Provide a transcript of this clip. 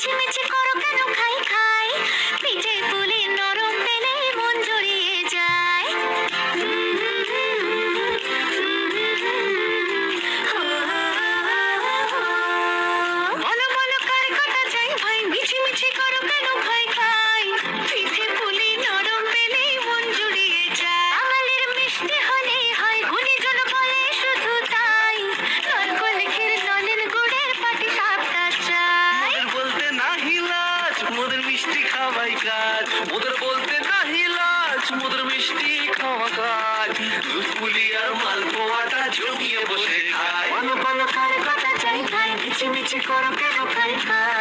亲们，亲。মিষ্টি খাওয়াই কাজ। মোদের বলতে নাহি লাজ, মোদের মিষ্টি খাওয়া কাজ। দুধ, পুলি আর মালপোয়াটা জমিয়ে বসে খায়। ভালো ভালো খাই কথা চাই, খাই, মিছি মিছি করো কেন, খাই খাই।